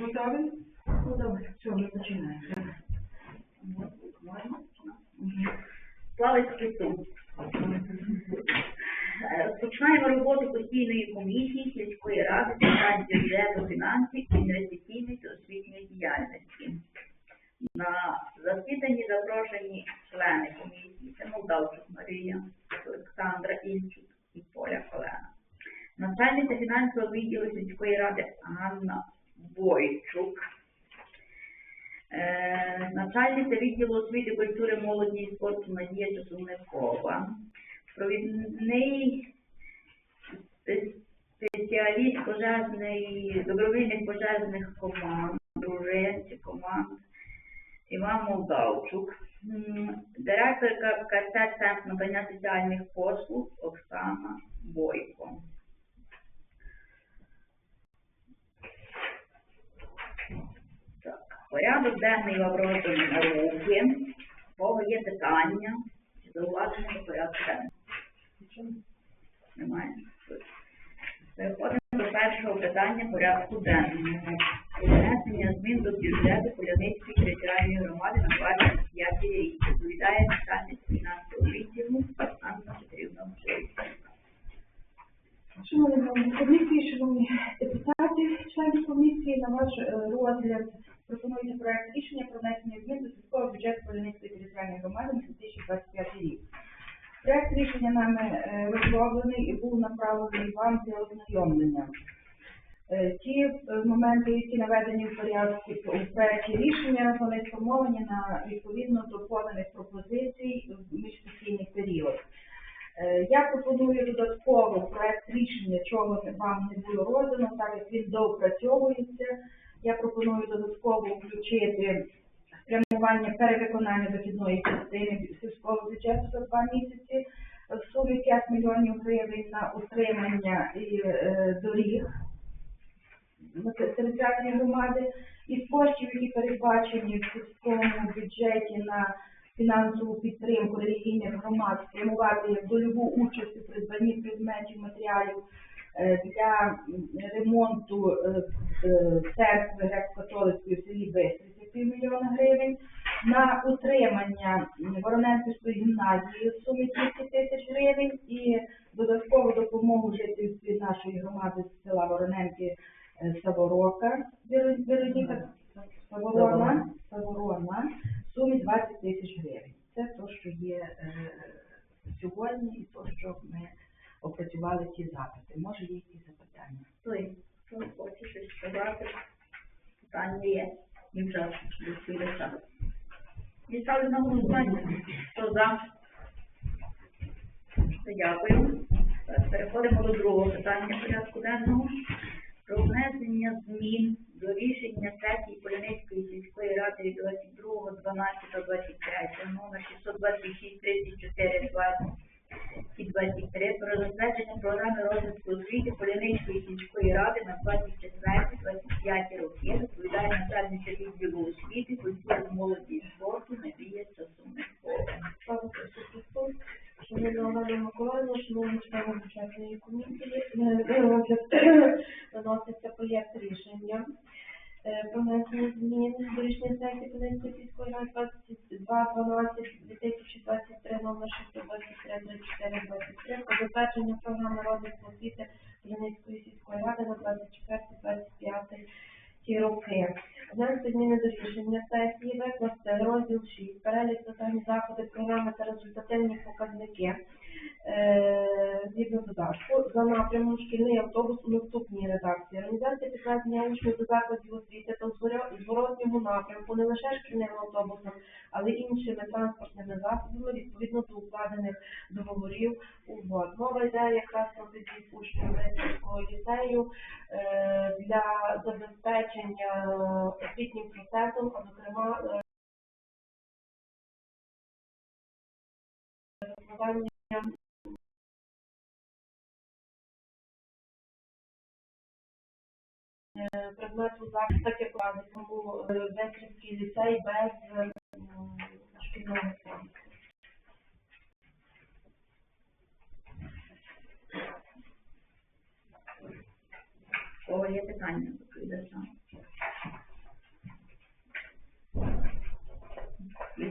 Готові? Ну, добре, все, ми починаємо. Слава Христу! Е, Починаємо роботу постійної комісії сільської ради з питань бюджету, фінансів, інвестиційної та освітньої діяльності. На засіданні запрошені члени комісії. Це Молдавчук Марія, Олександра Ільчук і Поля Олена. Начальниця фінансового відділу сільської ради Ганна Бойчук. Е, начальниця відділу освіти, культури, молоді і спорту Надія Часовникова, провідний спеціаліст пожежної, добровільних пожежних команд, дружин чи команд Іван Молдавчук, директорка КЦ Центр надання соціальних послуг Оксана Бойко. Так, порядок денний вам розданий на. Кого є питання чи зауваження до порядку денного? Немає. Переходимо до першого питання порядку денного. Внесення змін до бюджету Поляницької територіальної громади на 25 рік. Відповідає начальник фінансового відділу Анна Петрівна Мшевська. Шановні комісії, шановні депутати, члени комісії, на ваш е, розгляд пропонується проект рішення про внесення змін до сільського бюджету Поліницької територіальної громади на 2025 рік. Проект рішення нами е, розроблений і був направлений вам для ознайомлення. Е, Ті е, моменти, які наведені в порядку у проекті рішення, вони сформовані на відповідно до поданих пропозицій в міжсесійний період. Я пропоную додатково проект рішення, чого вам не було роздано, так як він доопрацьовується. Я пропоную додатково включити спрямування перевиконання дохідної частини сільського бюджету за два місяці в сумі 5 мільйонів гривень на утримання і е, доріг територіальної громади і коштів, які передбачені в сільському бюджеті на фінансову підтримку релігійних громад, спрямувати дольову участь у придбанні предметів матеріалів е, для ремонту е, церкви греко-католицької в селі Бистриця півмільйона гривень, на утримання Вороненківської гімназії в сумі 200 тисяч гривень і додаткову допомогу жительстві нашої громади з села Вороненки е, Саворока Вероніка Саворона, Саворона в сумі 20 тисяч гривень. Це те, що є е, сьогодні, і те, що ми опрацювали ці запити. Може, є якісь запитання? Хто хоче щось сказати, питання є. Дівчата, дослідача. І ставлю на голосування. Хто за? Дякую. Переходимо до другого питання порядку денного. Про внесення змін до рішення сесії Поліницької сільської ради від 22.12.23 номер 626 34 20 і 23 про затвердження програми розвитку освіти Полянинської сільської ради на 24-25 роки. Відповідає начальниця відділу освіти, культури, молоді і спорту Надія. Слава шановна Олена Миколаївна, шановні члени бюджетної комісії, е, виноситься проєкт рішення про внесення змін до рішення сесії Полинської сільської ради 22.12.2023 номер 623 34 23 про затвердження програми розвитку освіти Полинської сільської ради на 24-25 ці роки. Внести зміни до рішення сесії, викласти розділ 6, перелік соціальні заходи, програми та результативні показники. Е, згідно додатку, за напрямом шкільний автобус у наступній редакції. Організація підвезення учнів до закладів освіти та зворо- зворотньому напрямку не лише шкільним автобусом, але й іншими транспортними засобами відповідно до укладених договорів угод. Мова йде якраз про підвіз учнів Лисівського ліцею е, для забезпечення освітнім процесом, а зокрема е, предмету захисту, так як тому Бекрівський ліцей без е, шкільного фонду. О, є питання доповідача.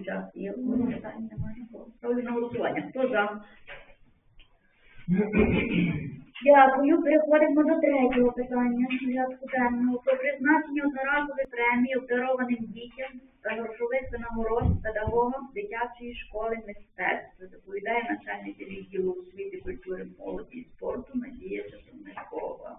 Час є питання немає. Проведено голосування. Хто за? Дякую. Переходимо до третього питання порядку денного. Про призначення одноразової премії обдарованим дітям та грошових винагород педагогам дитячої школи мистецтв. Доповідає начальник відділу освіти, культури, молоді і спорту Надія Часовникова.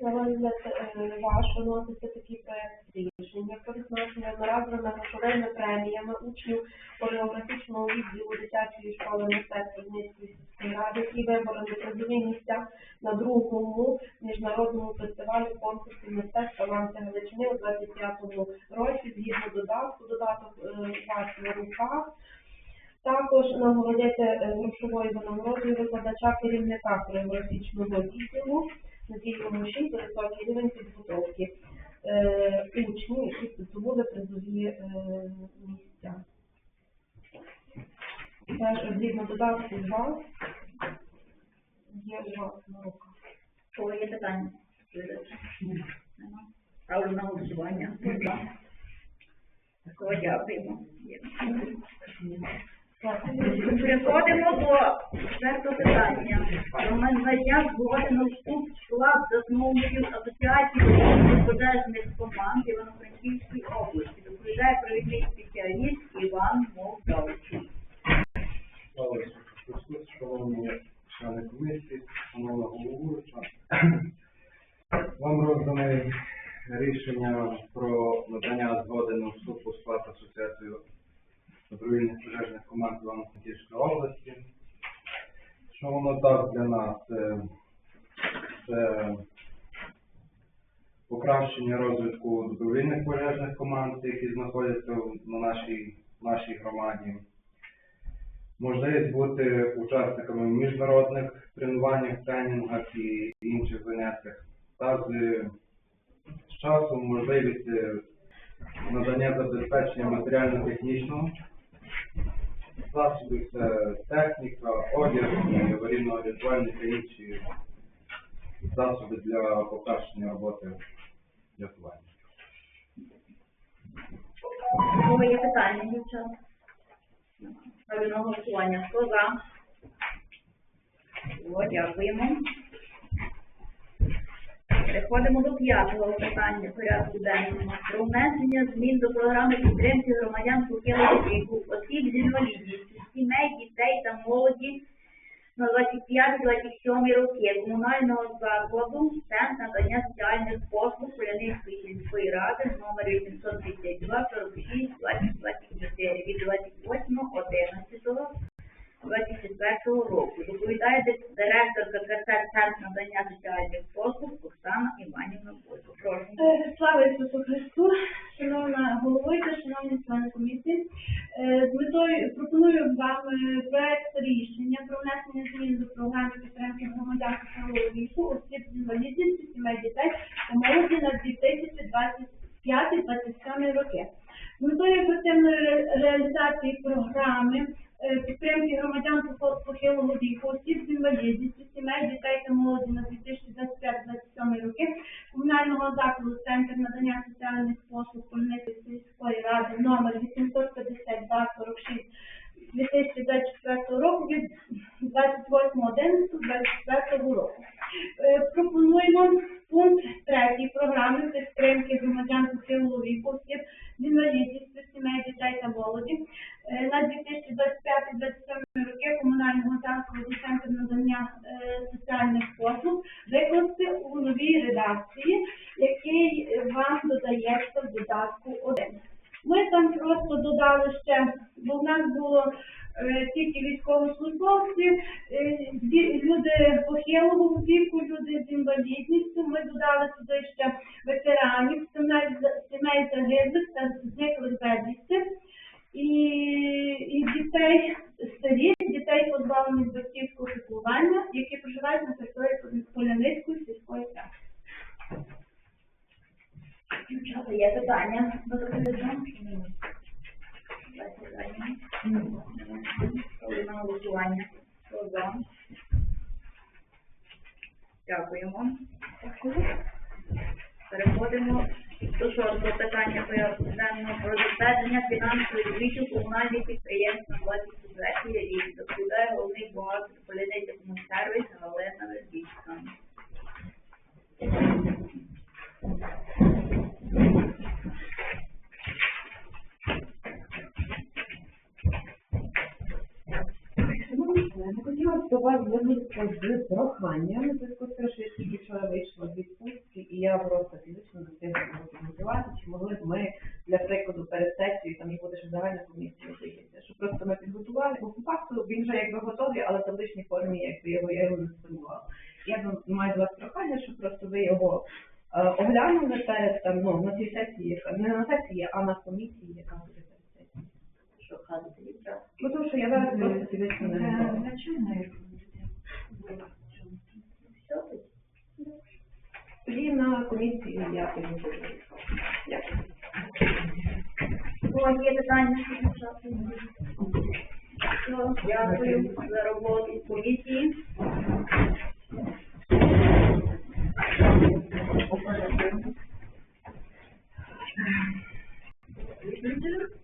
Е, ваш виноситься такий проект рішення про відношення одноразовими грошовими преміями учнів хореографічного відділу дитячої школи мистецтва сільської ради, які вибороли призові місця на другому міжнародному фестивалі конкурсу мистецтва «Ланця Галичини» у 25-му році, згідно додатку, додаток е, у вас на руках. Також нагородяться е, грошовою винагородою викладача керівника хореографічного відділу Надійному 6 високий рівень підготовки е, учнів, які здобули призові місця. Теж згідно додатку 2 є у вас на руках. Кого є питання? Ставлю на голосування. Хто дякуємо. Переходимо до четвертого питання. Про надання згоди на вступ склад засновників Асоціації пожежних команд Івано-Франківської області. Доповідає провідний спеціаліст Іван Молдавчик. Христу, шановні члени комісії, шановна головуюча. Вам роздане рішення про надання згоди на вступ у склад Асоціації добровільних пожежних команд Івано-Франківської області. Що воно дасть для нас? Це, це покращення розвитку добровільних пожежних команд, які знаходяться на нашій, нашій громаді можливість бути учасниками міжнародних тренувань, тренінгах і інших заняттях. Та з, з часом можливість е, надання забезпечення матеріально-технічного засобів, це техніка, одяг, і аварійно-рятувальні та інші засоби для покращення роботи рятування. Кого є питання, дівчат? На голосування. Хто за? О, дякуємо. Переходимо до п'ятого питання порядку денного. Про внесення змін до програми підтримки громадян похилого віку, осіб з інвалідністю, сімей, дітей та молоді на 25-27 роки. Комунального закладу Центр надання соціальних послуг Полянинської сільської ради номер 832 46 2024 від 28 11 24 року. Доповідає ди- директорка КЦ Центр надання соціальних послуг Оксана Іванівна Бойко. Прошу. Е, Слава Ісусу Христу, шановна головуюча, шановні члени комісії. Е, З метою пропоную вам е, проект рішення про внесення змін до програми підтримки громадян похилого віку, осіб з інвалідністю, сімей дітей та молоді на 2025-2027 роки. З метою ефективної ре- реалізації програми е, підтримки громадян похо- похилого віку, осіб з інвалідністю, сімей, дітей та молоді на 2025-2027 роки комунального закладу Центр надання соціальних послуг Хмельницької сільської ради номер 852 46 2024 року від 28.11.24 року. Е, Пропонуємо пункт 3 програми підтримки громадян похилого віку, осіб з інвалідністю, сімей, дітей та молоді е, на 2025-2027 роки комунального закладу Центр надання е, соціальних послуг викласти у новій редакції, який е, вам додається в додатку 1. Ми там просто додали ще, бо в нас було е, тільки військовослужбовці, е, ді- люди похилого віку, люди з інвалідністю. Ми додали туди ще ветеранів, сімей, за- сімей загиблих та зниклих безвісти і, і дітей сиріт, дітей позбавлених батьківського піклування, які проживають на території Поляницької сільської ради. Дівчата, є питання до доповідача? Ставлю на голосування. Хто за? Дякуємо. Переходимо До шостого питання денного про затвердження фінансової звітів комунальних підприємств на 23 і Доповідає головний бухгалтер політики комунсервіс Галина Вербіцька. Шановні члени, хотіла б до вас звернутися з проханням, у зв'язку з тим, що я тільки вчора вийшла з відпустки, і я просто фізично не встигла мотивувати, чи могли б ми, для прикладу, перед сесією, там же буде ще загальна комісія, здається, що просто ми підготували, бо по факту він вже якби готовий, але в табличній формі, якби його, я його не сформувала. Я маю до вас прохання, щоб просто ви його е, оглянули перед там, ну, на цій сесії, не на сесії, а на комісії, яка буде перед сесією. Що відразу? Ну, тому що я зараз просто фізично не готова. Начальник. і на комісії я підготую. Дякую. О, є питання. Дякую за роботу комісії. Thank.